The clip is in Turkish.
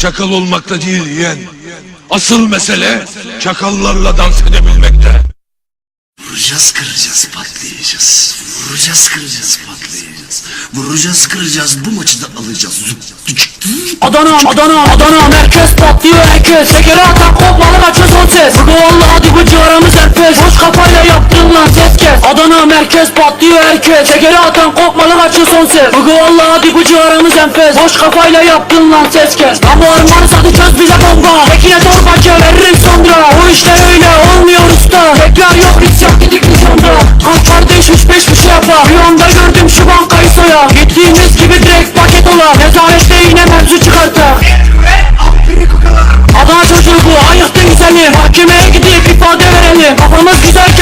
çakal olmakta değil yeğen. Asıl mesele çakallarla dans edebilmekte. Vuracağız kıracağız patlayacağız. Vuracağız kıracağız patlayacağız. Vuracağız kıracağız bu maçı da alacağız. Zup, tüç, Adana, Adana, Adana Merkez patlıyor herkes Şekeri atan kopmalı kaçıyor son ses Bugü valla hadi lan ses kes Adana merkez patlıyor herkes Şekeri atan kopmalı kaçıyor son ses. Bugü valla hadi bu civarımız enfes. Boş kafayla yaptın lan ses kes. Lan bu armanı sadı çöz bize bomba. Tekine torbacı veririm sonra. Bu işler öyle olmuyor usta. Tekrar yok isyan gidik misyonda Kan kardeş üç beş bir şey yapar. Rüyamda gördüm şu bankayı soya Gittiğimiz gibi direkt paket ola Nezarette yine mevzu çıkartar Adana çocuğu bu ayıktı güzeli. Mahkemeye gidip ifade verelim. Kafamız güzelken